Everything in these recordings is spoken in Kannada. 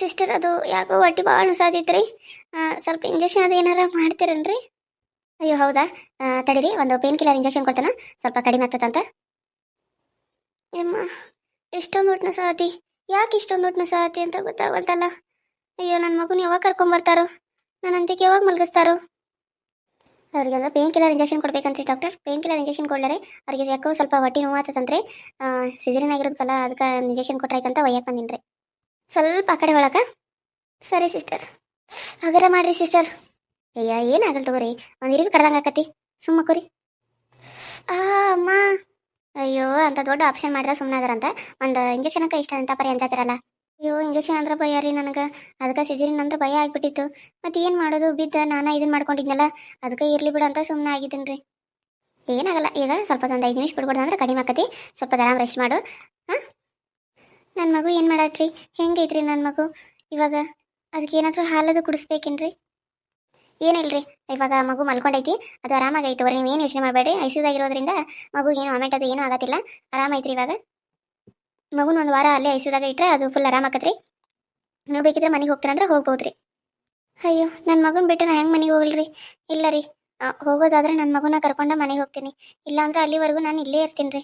ಸಿಸ್ಟರ್ ಅದು ಯಾಕೋ ಹೊಟ್ಟೆ ಭಾಳ ನುಸಾದಿತ್ರಿ. ಸ್ವಲ್ಪ ಇಂಜೆಕ್ಷನ್ ಅದು ಏನಾರ ಮಾಡ್ತೀರೇನ್ರಿ? ಅಯ್ಯೋ, ಹೌದಾ? ತಡೀರಿ, ಒಂದು ಪೇನ್ ಕಿಲ್ಲರ್ ಇಂಜೆಕ್ಷನ್ ಕೊಡ್ತಾನ? ಸ್ವಲ್ಪ ಕಡಿಮೆ ಆಗ್ತದಂತ ಯಮ್ಮ ಇಷ್ಟೊಂದು ಹೊಟ್ಟೆ ನುಸಾತಿ ಯಾಕೆ ಇಷ್ಟೊಂದು ಹೊಟ್ಟೆ ನುಸಾತಿ ಅಂತ ಗೊತ್ತಾಗಲ್ತಲ್ಲ ಅಯ್ಯೋ ನನ್ನ ಮಗುನ ಯಾವಾಗ ಕರ್ಕೊಂಬರ್ತಾರೋ ನನ್ನ ಅಂತ್ಯಕ್ಕೆ ಯಾವಾಗ ಮಲಗಿಸ್ತಾರೋ? ಅವ್ರಿಗೆ ಒಂದು ಪೇನ್ ಕಿಲ್ಲರ್ ಇಂಜೆಕ್ಷನ್ ಕೊಡ್ಬೇಕಂತ್ರಿ ಡಾಕ್ಟರ್ ಪೇನ್ ಕಿಲ್ಲರ್ ಇಂಜೆಕ್ಷನ್ ಕೊಡ್ಲಾರೆ. ಅವರಿಗೆ ಯಾಕೋ ಸ್ವಲ್ಪ ಹೊಟ್ಟೆ ನೋವು ಆತದಂತ್ರಿ ಸಿಜರಿನ್ ಆಗಿರೋದಕ್ಕಲ್ಲ ಅದಕ್ಕೆ ಇಂಜೆಕ್ಷನ್ ಕೊಟ್ರಾಯ್ತಂತ ಒಯ್ಯಕ್ಕೆ ಬಂದಿನ್ರಿ. ಸ್ವಲ್ಪ ಆ ಕಡೆ ಒಳಕ ಸರಿ ಸಿಸ್ಟರ್. ಹಗರ ಮಾಡ್ರಿ ಸಿಸ್ಟರ್. ಅಯ್ಯ ಏನಾಗಲ್ಲ ತಗೋರಿ? ಒಂದು ಇರಿವಿ ಕಡ್ದಂಗೆ ಆಕತಿ. ಸುಮ್ಮ ಕೊರಿ. ಆ, ಅಮ್ಮ. ಅಯ್ಯೋ, ಅಂತ ದೊಡ್ಡ ಆಪ್ಷನ್ ಮಾಡಿದ್ರೆ ಸುಮ್ಮನೆ ಅದಾರಂತ ಒಂದು ಇಂಜೆಕ್ಷನ್ ಅಕ್ಕ ಇಷ್ಟ ಅಂತ ಪರಿ ಅಂಜಾತಿರಲ್ಲ. ಅಯ್ಯೋ, ಇಂಜೆಕ್ಷನ್ ಅಂದ್ರೆ ಭಯ ರೀ ನನಗೆ. ಅದಕ್ಕೆ ಸಿಜರಿನ್ ಅಂದ್ರೆ ಭಯ ಆಗಿಬಿಟ್ಟಿತ್ತು. ಮತ್ತೆ ಏನು ಮಾಡೋದು? ಬಿದ್ದ ನಾನು ಇದನ್ನ ಮಾಡ್ಕೊಂಡಿದ್ನಲ್ಲ. ಅದಕ್ಕೆ ಇರಲಿ ಬಿಡು ಅಂತ ಸುಮ್ಮನೆ ಆಗಿದ್ದೀನಿ ರೀ. ಏನಾಗಲ್ಲ ಈಗ ಸ್ವಲ್ಪ ಒಂದು ಐದು ನಿಮಿಷ ಬಿಡ್ಬಾರ್ದು ಅಂದ್ರೆ ಕಡಿಮೆ ಆಕತಿ. ಸ್ವಲ್ಪ ಆರಾಮ್ ರೆಸ್ಟ್ ಮಾಡು. ಹಾಂ? ನನ್ನ ಮಗು ಏನು ಮಾಡತ್ರಿ? ಹೆಂಗೈತ್ರಿ ನನ್ನ ಮಗು? ಇವಾಗ ಅದಕ್ಕೆ ಏನಾದರೂ ಹಾಲದು ಕುಡಿಸ್ಬೇಕೇನ್ರಿ? ಏನಿಲ್ರಿ, ಇವಾಗ ಮಗು ಮಲ್ಕೊಂಡೈತಿ, ಅದು ಆರಾಮಾಗೈತೆ ಅವ್ರಿ ನೀವು ಏನು ಯೋಚನೆ ಮಾಡಬೇಡಿ ಐಸಿದಾಗಿರೋದ್ರಿಂದ ಮಗು ಏನು ವಾಮೆಂಟ್ ಅದು ಏನೂ ಆಗತ್ತಿಲ್ಲ, ಆರಾಮೈತ್ರಿ ಇವಾಗ. ಮಗುನ ಒಂದು ವಾರ ಅಲ್ಲೇ ಐಸಿದಾಗ ಇಟ್ಟರೆ ಅದು ಫುಲ್ ಆರಾಮಾಕತ್ರಿ. ನೀವು ಬೇಕಿದ್ರೆ ಮನೆಗೆ ಹೋಗ್ತೀರಂದ್ರೆ ಹೋಗ್ಬೋದ್ರಿ. ಅಯ್ಯೋ ನನ್ನ ಮಗನ ಬಿಟ್ಟು ನಾ ಹೆಂಗೆ ಮನೆಗೆ ಹೋಗಲ್ರಿ? ಇಲ್ಲ ರೀ ಹೋಗೋದಾದ್ರೆ ನನ್ನ ಮಗುನ ಕರ್ಕೊಂಡು ಮನೆಗೆ ಹೋಗ್ತೀನಿ. ಇಲ್ಲಾಂದ್ರೆ ಅಲ್ಲಿವರೆಗೂ ನಾನು ಇಲ್ಲೇ ಇರ್ತೀನಿ ರೀ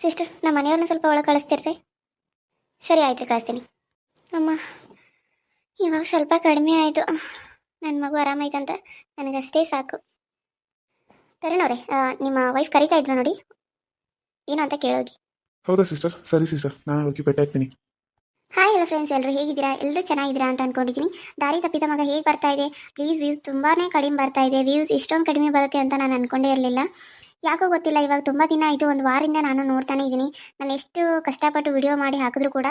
ಸಿಸ್ಟರ್ ನಮ್ಮ ಮನೆಯವ್ರನ್ನ ಸ್ವಲ್ಪ ಒಳಗೆ ಕಳಿಸ್ತೀರಿ ಸರಿ ಆಯ್ತು ರೀ ಕಳಿಸ್ತೀನಿ. ಅಮ್ಮ ಇವಾಗ ಸ್ವಲ್ಪ ಕಡಿಮೆ ಆಯಿತು. ನನ್ನ ಮಗು ಆರಾಮಾಯ್ತಂತ ನನಗಷ್ಟೇ ಸಾಕು. ತರಣವ್ರೆ ನಿಮ್ಮ ವೈಫ್ ಕರಿತಾ ಇದ್ರು ನೋಡಿ. ಏನು ಅಂತ ಕೇಳೋಗಿ. ಹೌದಾ ಸಿಸ್ಟರ್ ಸರಿ ಸಿಸ್ಟರ್ ನಾನು ಹೋಗಿ ಭೇಟಿ ಆಗ್ತೀನಿ ಹಾಯ್ ಎಲ್ಲ ಫ್ರೆಂಡ್ಸ್ ಎಲ್ಲರೂ ಹೇಗಿದ್ದೀರಾ? ಎಲ್ಲರೂ ಚೆನ್ನಾಗಿದ್ದೀರಾ ಅಂತ ಅನ್ಕೊಂಡಿದ್ದೀನಿ ದಾರಿ ತಪ್ಪಿದ ಮಗ ಹೇಗೆ ಬರ್ತಾ ಇದೆ? ಪ್ಲೀಸ್ ವ್ಯೂಸ್ ತುಂಬಾ ಕಡಿಮೆ ಬರ್ತಾ ಇದೆ. ವ್ಯೂಸ್ ಇಷ್ಟೊಂದು ಕಡಿಮೆ ಬರುತ್ತೆ ಅಂತ ನಾನು ಅನ್ಕೊಂಡೇ ಇರಲಿಲ್ಲ. ಯಾಕೋ ಗೊತ್ತಿಲ್ಲ, ಇವಾಗ ತುಂಬ ದಿನ ಆಯಿತು, ಒಂದು ವಾರದಿಂದ ನಾನು ನೋಡ್ತಾನೆ ಇದ್ದೀನಿ ನಾನು ಎಷ್ಟು ಕಷ್ಟಪಟ್ಟು ವಿಡಿಯೋ ಮಾಡಿ ಹಾಕಿದ್ರು ಕೂಡ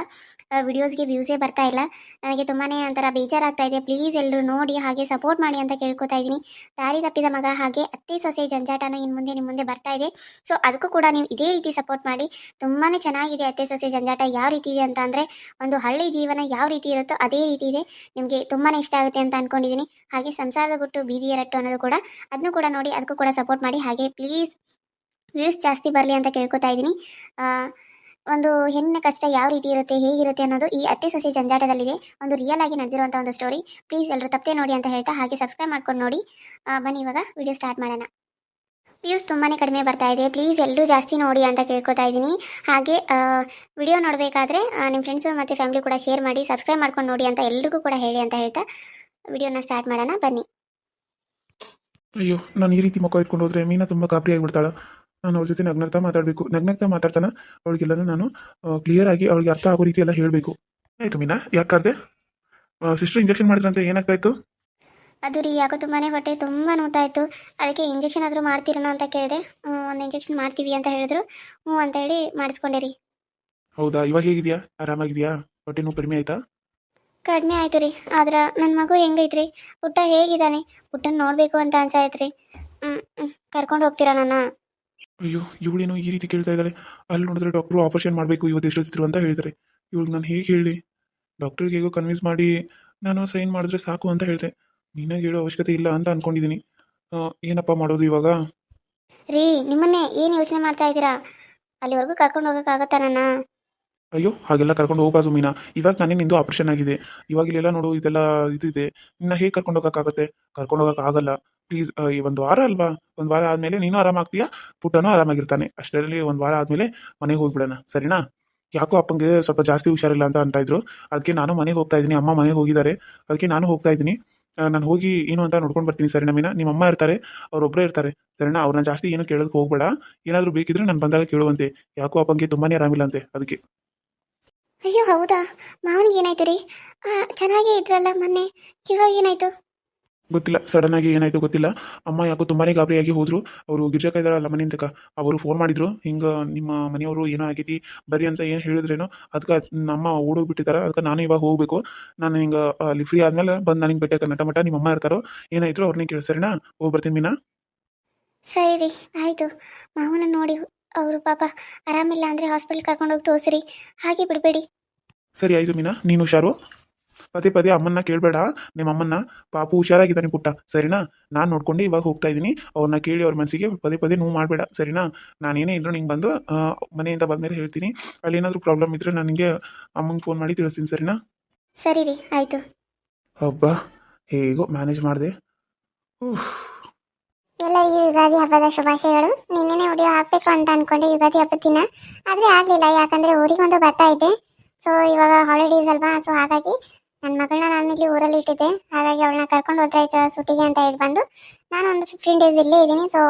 ವಿಡಿಯೋಸ್ಗೆ ವ್ಯೂಸೇ ಬರ್ತಾ ಇಲ್ಲ. ನನಗೆ ತುಂಬಾ ಒಂಥರ ಬೇಜಾರಾಗ್ತಾ ಇದೆ. ಪ್ಲೀಸ್ ಎಲ್ಲರೂ ನೋಡಿ, ಹಾಗೆ ಸಪೋರ್ಟ್ ಮಾಡಿ ಅಂತ ಕೇಳ್ಕೊತಾ ಇದ್ದೀನಿ ದಾರಿ ತಪ್ಪಿದ ಮಗ, ಹಾಗೆ ಅತ್ತೆ ಸೊಸೆ ಜಂಜಾಟನ ಇನ್ನು ಮುಂದೆ ನಿಮ್ಮ ಮುಂದೆ ಬರ್ತಾ ಇದೆ. ಸೊ ಅದಕ್ಕೂ ಕೂಡ ನೀವು ಇದೇ ರೀತಿ ಸಪೋರ್ಟ್ ಮಾಡಿ ತುಂಬಾ ಚೆನ್ನಾಗಿದೆ ಅತ್ತೆ ಸೊಸೆ ಜಂಜಾಟ, ಯಾವ ರೀತಿ ಇದೆ ಅಂತ ಅಂದರೆ, ಒಂದು ಹಳ್ಳಿ ಜೀವನ ಯಾವ ರೀತಿ ಇರುತ್ತೋ ಅದೇ ರೀತಿ ಇದೆ. ನಿಮಗೆ ತುಂಬಾ ಇಷ್ಟ ಆಗುತ್ತೆ ಅಂತ ಅನ್ಕೊಂಡಿದ್ದೀನಿ ಹಾಗೆ ಸಂಸಾರದ ಗುಟ್ಟು, ಬೀದಿಯ ರಟ್ಟು ಅನ್ನೋದು ಕೂಡ ಅದನ್ನು ಕೂಡ ನೋಡಿ, ಅದಕ್ಕೂ ಕೂಡ ಸಪೋರ್ಟ್ ಮಾಡಿ, ಹಾಗೆ ಪ್ಲೀಸ್ ವ್ಯೂಸ್ ಜಾಸ್ತಿ ಬರಲಿ ಅಂತ ಕೇಳ್ಕೊತಾ ಇದ್ದೀನಿ. ಒಂದು ಹೆಣ್ಣಿನ ಕಷ್ಟ ಯಾವ ರೀತಿ ಇರುತ್ತೆ, ಹೇಗಿರುತ್ತೆ ಅನ್ನೋದು ಈ ಅತ್ತೆ ಸಸಿ ಜಂಜಾಟದಲ್ಲಿದೆ. ಒಂದು ರಿಯಲ್ ಆಗಿ ನಡೆದಿರುವಂಥ ಒಂದು ಸ್ಟೋರಿ ಪ್ಲೀಸ್ ಎಲ್ಲರೂ ತಪ್ಪೇ ನೋಡಿ ಅಂತ ಹೇಳ್ತಾ ಹಾಗೆ ಸಬ್ಸ್ಕ್ರೈಬ್ ಮಾಡ್ಕೊಂಡು ನೋಡಿ. ಬನ್ನಿ ಇವಾಗ ವಿಡಿಯೋ ಸ್ಟಾರ್ಟ್ ಮಾಡೋಣ. ವ್ಯೂಸ್ ತುಂಬಾ ಕಡಿಮೆ ಬರ್ತಾ ಇದೆ. ಪ್ಲೀಸ್ ಎಲ್ಲರೂ ಜಾಸ್ತಿ ನೋಡಿ ಅಂತ ಕೇಳ್ಕೊತಾ ಇದ್ದೀನಿ. ಹಾಗೆ ವಿಡಿಯೋ ನೋಡಬೇಕಾದ್ರೆ ನಿಮ್ಮ ಫ್ರೆಂಡ್ಸು ಮತ್ತು ಫ್ಯಾಮಿಲಿ ಕೂಡ ಶೇರ್ ಮಾಡಿ ಸಬ್ಸ್ಕ್ರೈಬ್ ಮಾಡ್ಕೊಂಡು ನೋಡಿ ಅಂತ ಎಲ್ರಿಗೂ ಕೂಡ ಹೇಳಿ ಅಂತ ಹೇಳ್ತಾ ವಿಡಿಯೋನ ಸ್ಟಾರ್ಟ್ ಮಾಡೋಣ. ಬನ್ನಿ. ಅಯ್ಯೋ, ನಾನು ಈ ರೀತಿ ಮುಖ ಇಟ್ಕೊಂಡು ಹೋದ್ರೆ ಮೀನಾ ತುಂಬ ಗಾಬರಿ ಆಗಿಬಿಡ್ತಾಳ. ನಾನು ಅವ್ರ ಜೊತೆ ನಗ್ನಗ್ತಾ ಮಾತಾಡಬೇಕು. ನಗ್ನಗ್ತಾ ಮಾತಾಡ್ತಾನೆ ಅವಳಿಗೆಲ್ಲನೂ ನಾನು ಕ್ಲಿಯರ್ ಆಗಿ ಅವಳಿಗೆ ಅರ್ಥ ಆಗೋ ರೀತಿ ಎಲ್ಲ ಹೇಳಬೇಕು. ಆಯ್ತು ಮೀನಾ ಯಾಕಾರ್ದೆ ಸಿಸ್ಟರ್ ಇಂಜೆಕ್ಷನ್ ಮಾಡಿದ್ರಂತೆ ಏನಾಗ್ತಾಯಿತ್ತು? ಅದು ರೀ ಯಾಕೋ ತುಂಬಾ ಹೊಟ್ಟೆ ತುಂಬ ನೋತಾಯ್ತು ಅದಕ್ಕೆ ಇಂಜೆಕ್ಷನ್ ಆದರೂ ಮಾಡ್ತೀರನ ಅಂತ ಕೇಳಿದೆ. ಒಂದು ಇಂಜೆಕ್ಷನ್ ಮಾಡ್ತೀವಿ ಅಂತ ಹೇಳಿದ್ರು. ಹ್ಞೂ ಅಂತ ಹೇಳಿ ಮಾಡಿಸ್ಕೊಂಡೆ ರೀ. ಹೌದಾ? ಇವಾಗ ಹೇಗಿದೆಯಾ? ಆರಾಮಾಗಿದೆಯಾ? ಹೊಟ್ಟೆ ನೋವು ಕಡಿಮೆ ಆಯ್ತಾ? ಕಡಿಮೆ ಆಯ್ತು ರೀ. ಆದ್ರೆ ನನ್ನ ಮಗು ಹೆಂಗೈತ್ರಿ? ಪುಟ್ಟ ಹೇಗಿದ್ದಾನೆ? ಊಟ ನೋಡಬೇಕು ಅಂತ ಅನ್ಸಾಯ್ತು ಹ್ಞೂ ಕರ್ಕೊಂಡು ಹೋಗ್ತೀರಾ ನನ್ನ ಅಯ್ಯೋ ಇವಳೇನು ಈ ರೀತಿ ಕೇಳ್ತಾ ಇದ್ದಾಳೆ. ಅಲ್ಲಿ ನೋಡಿದ್ರೆ ಡಾಕ್ಟ್ರು ಆಪರೇಷನ್ ಮಾಡಬೇಕು ಇವತ್ತು ಎಷ್ಟೊತ್ತಿದ್ರು ಅಂತ ಹೇಳ್ತಾರೆ ಇವಳು ನಾನು ಹೇಗೆ ಹೇಳಿ? ಡಾಕ್ಟ್ರಿಗೆ ಹೇಗೋ ಕನ್ವಿನ್ಸ್ ಮಾಡಿ ನಾನು ಸೈನ್ ಮಾಡಿದ್ರೆ ಸಾಕು ಅಂತ ಹೇಳಿದೆ. ನೀನಾಗ ಹೇಳೋ ಅವಶ್ಯಕತೆ ಇಲ್ಲ ಅಂತ ಅನ್ಕೊಂಡಿದ್ದೀನಿ ಏನಪ್ಪ ಮಾಡೋದು ಇವಾಗ? ರೀ ನಿಮ್ಮನ್ನೇ ಏನು ಯೋಚನೆ ಮಾಡ್ತಾ ಇದ್ದೀರಾ? ಅಲ್ಲಿವರೆಗೂ ಕರ್ಕೊಂಡು ಹೋಗೋಕ್ಕಾಗತ್ತಾ ನನ್ನ? ಅಯ್ಯೋ ಹಾಗೆಲ್ಲ ಕರ್ಕೊಂಡು ಹೋಗಬಾರ್ದು ಮೀನಾ. ಇವಾಗ ನಾನೇ ನಿಂದು ಆಪರೇಷನ್ ಆಗಿದೆ. ಇವಾಗ ಇಲ್ಲೆಲ್ಲ ನೋಡು ಇದೆಲ್ಲ ಇದಿದೆ ನಿನ್ನ ಹೇಗೆ ಕರ್ಕೊಂಡು ಹೋಗೋಕ್ಕಾಗತ್ತೆ? ಕರ್ಕೊಂಡು ಹೋಗೋಕ್ಕಾಗಲ್ಲ ಪ್ಲೀಸ್ ಈ ಒಂದು ವಾರ ಅಲ್ವಾ? ಒಂದು ವಾರ ಆದಮೇಲೆ ನೀನು ಆರಾಮಾಗ್ತೀಯಾ ಪುಟ್ಟನೂ ಆರಾಮಾಗಿರ್ತಾನೆ. ಅಷ್ಟರಲ್ಲಿ ಒಂದು ವಾರ ಆದಮೇಲೆ ಮನೆಗೆ ಹೋಗ್ಬಿಡೋಣ, ಸರಿನಾ? ಯಾಕೋ ಅಪ್ಪಂಗೆ ಸ್ವಲ್ಪ ಜಾಸ್ತಿ ಹುಷಾರಿಲ್ಲ ಅಂತ ಅಂತ ಇದ್ರು. ಅದಕ್ಕೆ ನಾನು ಮನೆಗೆ ಹೋಗ್ತಾ ಇದ್ದೀನಿ, ಅಮ್ಮ ಮನೆಗೆ ಹೋಗಿದ್ದಾರೆ. ಅದಕ್ಕೆ ನಾನು ಹೋಗ್ತಾ ಇದ್ದೀನಿ. ನಾನು ಹೋಗಿ ಏನು ಅಂತ ನೋಡ್ಕೊಂಡು ಬರ್ತೀನಿ, ಸರಿನಾ ಮೀನಾ? ನಿಮ್ಮ ಅಮ್ಮ ಇರ್ತಾರೆ ಅವ್ರೊಬ್ಬರೇ ಇರ್ತಾರೆ, ಸರಿನಾ? ಅವ್ರನ್ನ ಜಾಸ್ತಿ ಏನು ಕೇಳೋದಕ್ಕೆ ಹೋಗ್ಬೇಡ. ಏನಾದರೂ ಬೇಕಿದ್ರೆ ನಾನು ಬಂದಾಗ ಕೇಳುವಂತೆ. ಯಾಕೋ ಅಪ್ಪಂಗೆ ತುಂಬಾನೇ ಆರಾಮಿಲ್ಲ ಅಂತೆ ಅದಕ್ಕೆ ಅಯ್ಯೋ, ಹೌದಾ? ಮಾವನಿಗೆ ಏನಾಯ್ತು ರೀ? ಚೆನ್ನಾಗೇ ಇದ್ರಲ್ಲ ಮೊನ್ನೆ? ಇವಾಗ ಏನಾಯ್ತು? ಗೊತ್ತಿಲ್ಲ. ಸಡನ್ ಆಗಿ ಏನಾಯ್ತು ಗೊತ್ತಿಲ್ಲ. ಅಮ್ಮ ಯಾಕೋ ತುಂಬಾನೇ ಗಾಬರಿಯಾಗಿ ಹೋದ್ರು. ಅವರು ಗಿರ್ಜಾಕ ಇದಾರಲ್ಲ ಮನೆ ತಕ. ಅವರು ಫೋನ್ ಮಾಡಿದ್ರು. ಹಿಂಗ ನಿಮ್ಮ ಮನೆಯವರು ಏನೋ ಆಗೈತಿ ಬರ್ರಿ ಅಂತ ಏನು ಹೇಳಿದ್ರೇನೋ ಅದಕ್ಕೆ ನಮ್ಮ ಓಡೋಗ್ಬಿಟ್ಟಿದ್ದಾರೆ ಅದಕ್ಕೆ ನಾನು ಇವಾಗ ಹೋಗ್ಬೇಕು. ನಾನು ಹಿಂಗ ಅಲ್ಲಿ ಫ್ರೀ ಆದ್ಮೇಲೆ ಬಂದು ನನಗೆ ಭೇಟಿ ನಟ ಮಟ ನಿಮ್ಮ ಅಮ್ಮ ಇರ್ತಾರೋ ಏನಾಯ್ತು ಅವ್ರನ್ನೇ ಕೇಳಿ ಸರಿನಾ? ಹೋಗಿ ಬರ್ತೀನಿ ಮೀನಾ. ಸರಿ ರೀ ಆಯಿತು. ಮಾವನ ನೋಡಿ ಅವರು ಪಾಪ ಆರಾಮಿಲ್ಲ ಹಾಸ್ಪಿಟಲ್ ಕರ್ಕೊಂಡು ಕರ್ಕೊಂಡೋಗಿ ತೋರಿಸ್ರಿ ಹಾಗೆ ಬಿಡಬೇಡಿ. ಸರಿ ಆಯ್ತು ಮೀನಾ. ನೀನು ಹುಷಾರು? ಪದೇ ಪದೇ ಅಮ್ಮನ್ನ ಕೇಳಬೇಡ. ನಿಮ್ಮ ಅಮ್ಮನ್ನ ಪಾಪು ಹುಷಾರಾಗಿದ್ದಾನೆ ಪುಟ್ಟ. ಸರಿನಾ? ನಾನು ನೋಡ್ಕೊಂಡು ಇವಾಗ ಹೋಗ್ತಾ ಇದ್ದೀನಿ. ಅವ್ರನ್ನ ಕೇಳಿ ಅವ್ರ ಮನಸ್ಸಿಗೆ ಪದೇ ಪದೇ ನೋವು ಮಾಡಬೇಡ. ಸರಿನಾ? ನಾನೇನೇ ಇದ್ರು ನಿಂಗೆ ಬಂದು ಮನೆಯಿಂದ ಬಂದ್ಮೇಲೆ ಹೇಳ್ತೀನಿ. ಅಲ್ಲಿ ಏನಾದರೂ ಪ್ರಾಬ್ಲಮ್ ಇದ್ರೆ ನನಗೆ ಅಮ್ಮಂಗೆ ಫೋನ್ ಮಾಡಿ ತಿಳಿಸ್ತೀನಿ. ಸರಿನಾ? ಸರಿ ರೀ ಆಯಿತು. ಹಬ್ಬ ಹೇಗೋ ಮ್ಯಾನೇಜ್ ಮಾಡಿದೆ. ಎಲ್ಲರಿಗೂ ಯುಗಾದಿ ಹಬ್ಬದ ಶುಭಾಶಯಗಳು. ನಿನ್ನೆನೆ ವಿಡಿಯೋ ಹಾಕಬೇಕು ಅಂತ ಅನ್ಕೊಂಡೆ ಯುಗಾದಿ ಹಬ್ಬದ ದಿನ. ಆದರೆ ಆಗಲಿಲ್ಲ ಯಾಕಂದ್ರೆ ಊರಿಗೊಂದು ಬರ್ತಾ ಇದೆ. ಸೊ ಇವಾಗ ಹಾಲಿಡೇಸ್ ಅಲ್ವಾ? ಸೊ ಹಾಗಾಗಿ ನನ್ನ ಮಗಳನ್ನ ನಾನು ಇಲ್ಲಿ ಊರಲ್ಲಿ ಇಟ್ಟಿದ್ದೆ. ಹಾಗಾಗಿ ಅವಳನ್ನ ಕರ್ಕೊಂಡು ಹೋದ್ರಾಯ್ತು ಸುಟಿಗೆ ಅಂತ ಹೇಳಿ ಬಂದು. ನಾನು ಒಂದು ಫಿಫ್ಟೀನ್ ಡೇಸ್ ಇಲ್ಲೇ ಇದ್ದೀನಿ. ಸೊ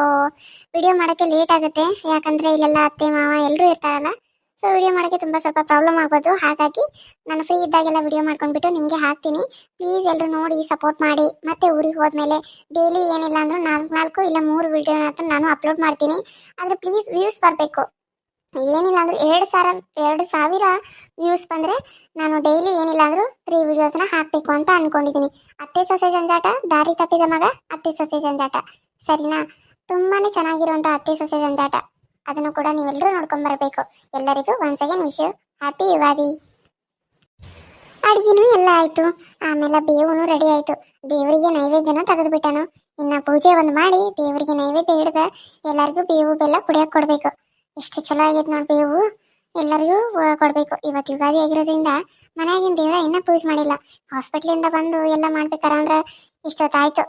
ವಿಡಿಯೋ ಮಾಡೋಕ್ಕೆ ಲೇಟ್ ಆಗುತ್ತೆ. ಯಾಕಂದರೆ ಇಲ್ಲೆಲ್ಲ ಅತ್ತೆ, ಮಾವ ಎಲ್ಲರೂ ಇರ್ತಾರಲ್ಲ. ಸೊ ವಿಡಿಯೋ ಮಾಡೋಕ್ಕೆ ತುಂಬ ಸ್ವಲ್ಪ ಪ್ರಾಬ್ಲಮ್ ಆಗ್ಬೋದು ಹಾಗಾಗಿ ನಾನು ಫ್ರೀ ಇದ್ದಾಗೆಲ್ಲ ವಿಡಿಯೋ ಮಾಡ್ಕೊಂಡ್ಬಿಟ್ಟು ನಿಮಗೆ ಹಾಕ್ತೀನಿ. ಪ್ಲೀಸ್ ಎಲ್ಲರೂ ನೋಡಿ ಸಪೋರ್ಟ್ ಮಾಡಿ. ಮತ್ತೆ ಊರಿಗೆ ಹೋದ್ಮೇಲೆ ಡೈಲಿ ಏನಿಲ್ಲ ಅಂದರೂ ನಾಲ್ಕು ನಾಲ್ಕು ಇಲ್ಲ ಮೂರು ವಿಡಿಯೋನ ನಾನು ಅಪ್ಲೋಡ್ ಮಾಡ್ತೀನಿ. ಆದರೆ ಪ್ಲೀಸ್ ವ್ಯೂಸ್ ಬರಬೇಕು. ಏನಿಲ್ಲ ಅಂದ್ರೆ ಎರಡು ಸಾವಿರ ಎರಡು ಸಾವಿರ ವ್ಯೂಸ್ ಬಂದರೆ ನಾನು ಡೈಲಿ ಏನಿಲ್ಲ ಅಂದರೂ ತ್ರೀ ವಿಡಿಯೋಸ್ನ ಹಾಕಬೇಕು ಅಂತ ಅನ್ಕೊಂಡಿದ್ದೀನಿ ಅತ್ತೆ ಸೊಸೆ ಜಂಜಾಟ, ದಾರಿ ತಪ್ಪಿದ ಮಗ, ಅತ್ತೆ ಸೊಸೆ ಜಂಜಾಟ. ಸರಿನಾ? ತುಂಬಾ ಚೆನ್ನಾಗಿರುವಂಥ ಅತ್ತೆ ಸೊಸೆ ಜಂಜಾಟ. ಅದನ್ನು ಕೂಡ ನೀವೆಲ್ಲರೂ ನೋಡ್ಕೊಂಬರ್ಬೇಕು ಎಲ್ಲರಿಗೂ once again wish happy Ugadi. ಅಡುಗೆನೂ ಎಲ್ಲ ಆಯಿತು. ಆಮೇಲೆ ಬೇವುನು ರೆಡಿ ಆಯಿತು. ದೇವರಿಗೆ ನೈವೇದ್ಯನ ತೆಗೆದುಬಿಟ್ಟನು. ಇನ್ನು ಪೂಜೆ ಒಂದು ಮಾಡಿ ದೇವರಿಗೆ ನೈವೇದ್ಯ ಹಿಡಿದ ಎಲ್ಲರಿಗೂ ಬೇವು ಬೆಲ್ಲ ಕುಡಿಯೋಕೆ ಕೊಡಬೇಕು. ಎಷ್ಟು ಚಲೋ ಆಗೈತೆ ನೋಡಿ ಬೇವು ಎಲ್ಲರಿಗೂ ಕೊಡಬೇಕು. ಇವತ್ತು ಯುಗಾದಿ ಆಗಿರೋದ್ರಿಂದ ಮನೆಯಾಗಿನ ದೇವರ ಇನ್ನೂ ಪೂಜೆ ಮಾಡಿಲ್ಲ. ಹಾಸ್ಪಿಟ್ಲಿಂದ ಬಂದು ಎಲ್ಲ ಮಾಡ್ಬೇಕಾರ ಅಂದ್ರೆ ಇಷ್ಟೊತ್ತಾಯ್ತು.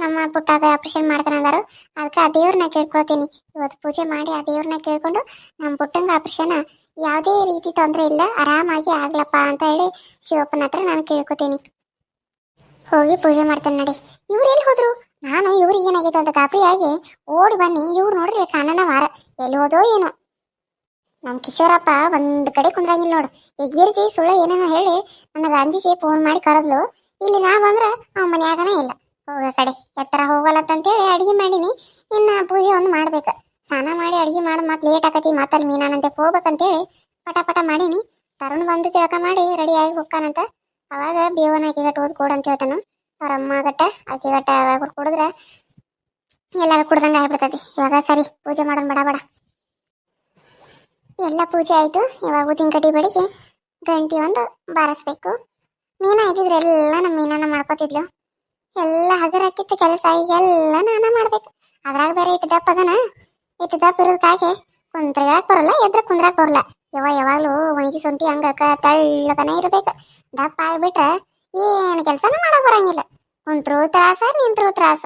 ನಮ್ಮ ಪುಟ್ಟಾಗ ಆಪ್ರೇಷನ್ ಮಾಡ್ತಾನೆ ಅಂದರು. ಅದಕ್ಕೆ ಆ ದೇವ್ರನ್ನ ಕೇಳ್ಕೊಳ್ತೀನಿ. ಇವತ್ತು ಪೂಜೆ ಮಾಡಿ ಆ ದೇವ್ರನ್ನ ಕೇಳ್ಕೊಂಡು ನಮ್ಮ ಪುಟ್ಟಂಗ ಆಪ್ರೇಷನ್ ಯಾವುದೇ ರೀತಿ ತೊಂದರೆ ಇಲ್ಲ, ಆರಾಮಾಗಿ ಆಗ್ಲಪ್ಪ ಅಂತ ಹೇಳಿ ಶಿವಪ್ಪನ ಹತ್ರ ನಾನು ಕೇಳ್ಕೊತೀನಿ. ಹೋಗಿ ಪೂಜೆ ಮಾಡ್ತಾನೆ ನೋಡಿ. ಇವ್ರು ಎಲ್ಲಿ ಹೋದ್ರು? ನಾನು ಇವ್ರಿಗೆ ಏನಾಗಿದೆ ಅಂತ ಗಾಬರಿಯಾಗಿ ಓಡಿ ಬನ್ನಿ. ಇವ್ರು ನೋಡ್ರಿ ಕಾನನ ವಾರ. ಎಲ್ಲಿ ಹೋದೋ ಏನೋ. ನಮ್ಮ ಕಿಶೋರಪ್ಪ ಒಂದು ಕಡೆ ಕುಂದ್ರಂಗಿಲ್ಲ ನೋಡು. ಎಗೀರ್ಜಿ ಸುಳ್ಳ ಏನೇನೋ ಹೇಳಿ ನನಗೆ ಅಂಜಿಸಿ ಫೋನ್ ಮಾಡಿ ಕರೆದ್ಲು. ಇಲ್ಲಿ ನಾ ಬಂದ್ರ ಅವ ಮನ್ಯಾಗನ ಇಲ್ಲ. ಹೋಗೋ ಕಡೆ. ಎತ್ತರ ಹೋಗಲ್ಲತ್ತಂತೇಳಿ ಅಡಿಗೆ ಮಾಡೀನಿ. ಇನ್ನ ಪೂಜೆ ಒಂದು ಮಾಡ್ಬೇಕು. ಸ್ನಾನ ಮಾಡಿ ಅಡಿಗೆ ಮಾಡಿ ಮತ್ತೆ ಲೇಟ್ ಆಕತಿ. ಮತ್ತೆ ಮೀನಾನಂತೆ ಹೋಗ್ಬೇಕಂತೇಳಿ ಪಟ ಪಟ ಮಾಡೀನಿ. ತರುಣ್ ಬಂದು ಜಳಕ ಮಾಡಿ ರೆಡಿಯಾಗಿ ಆಗಿ ಹೋಗ್ತಾನಂತ. ಅವಾಗ ಬೇವನ ಆಕಿಗಟ್ಟ ಓದ್ ಕೊಡು ಅಂತ ಹೇಳ್ತಾನು. ಅವ್ರ ಅಮ್ಮ ಗಟ್ಟ ಆಕಿಗಟ್ಟ ಅವಾಗ ಕುಡಿದ್ರೆ ಎಲ್ಲರೂ ಕುಡ್ದಂಗೆ ಆಗ್ಬಿಡ್ತೈತಿ ಇವಾಗ ಸರಿ, ಪೂಜೆ ಮಾಡೋಣ ಬಡ ಬಡ. ಎಲ್ಲ ಪೂಜೆ ಆಯ್ತು. ಇವಾಗ ಊದಿನ ಕಡ್ಡಿ ಬಡಿಗೆ ಗಂಟಿ ಒಂದು ಬಾರಿಸ್ಬೇಕು. ಮೀನ ಇದ್ದಿದ್ರೆ ಎಲ್ಲ ನಮ್ಮ ಮೀನನ್ನ ಮಾಡ್ಕೋತಿದ್ಲು. ಎಲ್ಲ ಹಗರ ಹಾಕಿತ್ತ ಕೆಲಸ ಈಗೆಲ್ಲ ನಾನ ಮಾಡ್ಬೇಕು. ಅದ್ರಾಗ ಬೇರೆ ಇಟ್ಟು ದಪ್ಪ ಅದನ ಇಟ್ಟು ದಪ್ಪ ಇರೋದಕ್ಕಾಗಿ ಹೇಳಕ್ ಬರಲ್ಲ, ಎದ್ರ ಕುಂದ್ರಾಕ್ ಬರಲ್ಲ. ಯಾವ ಯಾವಾಗ್ಲೂ ಒಣಗಿ ಸೊಂಟಿ ಹಂಗಕ್ಕ ತೆಳ್ಳಗನ ಇರ್ಬೇಕು. ದಪ್ಪ ಆಗ್ಬಿಟ್ರೆ ಏನು ಕೆಲಸನ ಮಾಡಕ್ ಬರಂಗಿಲ್ಲ. ಕುಂತ್ರು ತ್ರಾಸ ನಿಂತ್ರು ತ್ರಾಸ.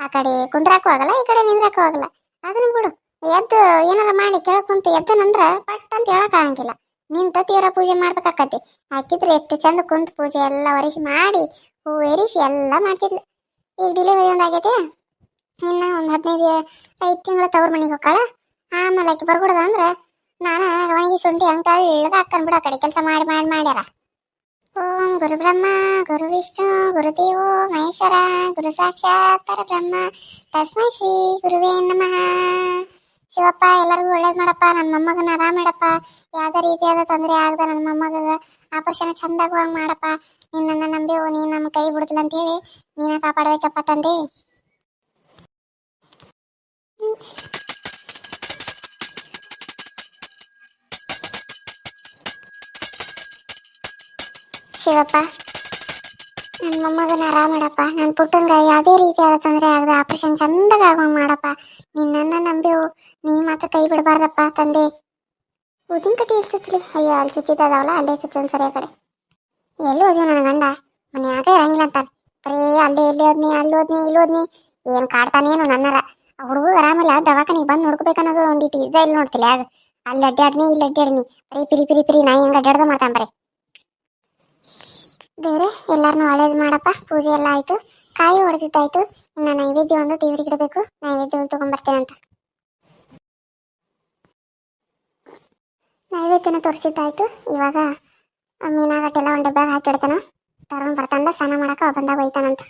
ಆ ಕಡೆ ಕುಂದ್ರಾಕು ಆಗಲ್ಲ, ಈ ಕಡೆ ನಿಂದ್ರಾಕು ಆಗಲ್ಲ. ಅದನ್ನ ಬಿಡು, ಎದ್ದು ಏನಾರ ಮಾಡಿ, ಕೆಳಗ್ ಕುಂತು ಎದ್ದನಂದ್ರ ಪಟ್ ಅಂತ ಹೇಳಕ್ ಆಗಂಗಿಲ್ಲ. ನಿಂತ ತೀವ್ರ ಪೂಜೆ ಮಾಡ್ಬೇಕಾಕತಿ ಹಾಕಿದ್ರೆ ಎಷ್ಟು ಚಂದ ಕುಂತ ಪೂಜೆ ಎಲ್ಲ ಒರೆಸಿ ಮಾಡಿ, ಹೂ ಏರಿಸಿ ಎಲ್ಲ ಮಾಡ್ತಿದ್ಲು. ಈಗ ಡಿಲಿವರಿ ಒಂದು ಆಗೈತೆ. ಇನ್ನ ಒಂದು ಹದಿನೈದು, ಐದು ತಿಂಗಳ ತವ್ರ ಮನೆಗೆ ಹೋಗ್ಕಾಳ. ಆಮೇಲೆ ಆಕೆ ಬರ್ಬಿಡದ ಅಂದ್ರ ನಾನು ಅವನಿಗೆ ಶುಂಠಿ ಹಂಗೆ ತಳ್ಳಗ ಹಾಕನ್ ಬಿಡ ಕಡೆ ಕೆಲಸ ಮಾಡಿ ಮಾಡಿ, ಮಾಡ್ಯಾರ. ಓಂ ಗುರು ಬ್ರಹ್ಮ ಗುರು ವಿಷ್ಣು ಗುರುದೇವೋ ಮಹೇಶ್ವರ ಗುರು ಸಾಕ್ಷಾತ್ ಪರಬ್ರಹ್ಮ ತಸ್ಮೈ ಶ್ರೀ ಗುರುವೇ ನಮಃ ಶಿವಪ್ಪ ಎಲ್ಲರಿಗೂ ಒಳ್ಳೇದ್ ಮಾಡಪ್ಪ ನನ್ನ ಮೊಮ್ಮಗನ ಆರಾಮ್ ಇಡಪ್ಪ ಯಾವ್ದೇ ರೀತಿಯಾದ ತೊಂದರೆ ಆಗದ ನನ್ನ ಮೊಮ್ಮಗ ಆಪರೇಷನ್ ಚಂದಾಗುವಂಗ್ ಮಾಡಪ್ಪ ನಿನ್ನನ್ನ ನಂಬೇವು ನೀನ್ ನಮ್ಮ ಕೈ ಬಿಡುದಿಲ್ಲ ಅಂತ ಹೇಳಿ ನೀನ ಕಾಪಾಡಬೇಕಪ್ಪ ತಂದೆ ಶಿವಪ್ಪ. ನನ್ನ ಮೊಮ್ಮಗನ ಆರಾಮಿಡಪ್ಪ ನನ್ನ ಪುಟ್ಟಂಗ ಯಾವುದೇ ರೀತಿಯಾದ ತೊಂದರೆ ಆಗದ ಆಪರೇಷನ್ ಚಂದಾಗ ಆಗುವಂಗೆ ಮಾಡಪ್ಪ. ನಿನ್ನನ್ನ ನಂಬಿ ನೀ ಮಾತ್ರ ಕೈ ಬಿಡಬಾರ್ದಪ್ಪ ತಂದೆ. ಉದಿನ ಕಟ್ಟಿ ಎಲ್ಲಿ ಚುಚ್ಚಲಿ? ಅಯ್ಯೋ, ಅಲ್ಲಿ ಚುಚ್ಚಿದ್ದಾವಲ್ಲ ಅಲ್ಲೇ ಚುಚ್ಚನ್ ಸರಿಯ ಕಡೆ. ಎಲ್ಲಿ ಓದಿ ನನ್ನ ಗಂಡ? ಮನ್ಯಾಗ ಇರಂಗಿಲ್ಲ ಅಂತಾನೆ. ಬರೀ ಅಲ್ಲೇ, ಇಲ್ಲಿ ಹೋದ್ನಿ, ಅಲ್ಲಿ ಹೋದ್ನಿ, ಇಲ್ಲಿ ಹೋದ್ನಿ. ಏನು ಕಾಡ್ತಾನೇನು ನನ್ನರ. ಹುಡುಗ ಆರಾಮಿಲ್ಲ, ದವಾಖಾನಿಗೆ ಬಂದು ನೋಡ್ಕೋಬೇಕನ್ನೋದು ಒಂದಿಟ್ಟು ಇದ್ದ ಇಲ್ಲಿ ನೋಡ್ತಿಲ್ಲ. ಆಗ ಅಲ್ಲಿ ಅಡ್ಡಾಡ್ನಿ ಇಲ್ಲಿ ಅಡ್ಡಾಡ್ನಿ ಬರೀ ಪಿರಿ ಪಿರಿ ಪಿರಿ ನಾ ಹೆಂಗೆ ಅಡ್ಡಾಡ್ದು ಮಾಡ್ತಾನೆ ಬರೀ. ದೇವ್ರೆ ಎಲ್ಲಾರನ್ನೂ ಒಳ್ಳೇದು ಮಾಡಪ್ಪ. ಪೂಜೆ ಎಲ್ಲ ಆಯ್ತು. ಕಾಯಿ ಹೊಡೆದಿದ್ದಾಯ್ತು ಇನ್ನ ನೈವೇದ್ಯ ಒಂದು ದೇವ್ರಿಗೆ ಇಡಬೇಕು. ನೈವೇದ್ಯ ತಗೊಂಡ್ಬರ್ತೇನೆ ಅಂತ. ನೈವೇದ್ಯನ ತೋರಿಸಿದ್ದಾಯ್ತು. ಇವಾಗ ಮೀನಾಗಟ್ಟೆಲ್ಲ ಒಂದು ಡಬ್ಬಾಗ ಹಾಕಿಡ್ತಾನ ತರುಣ್ ಬರ್ತಾನ ಸ್ನಾನ ಮಾಡಕ್ಕೆ ಅವ ಬಂದಾಗ ಒಯ್ತಾನಂತ.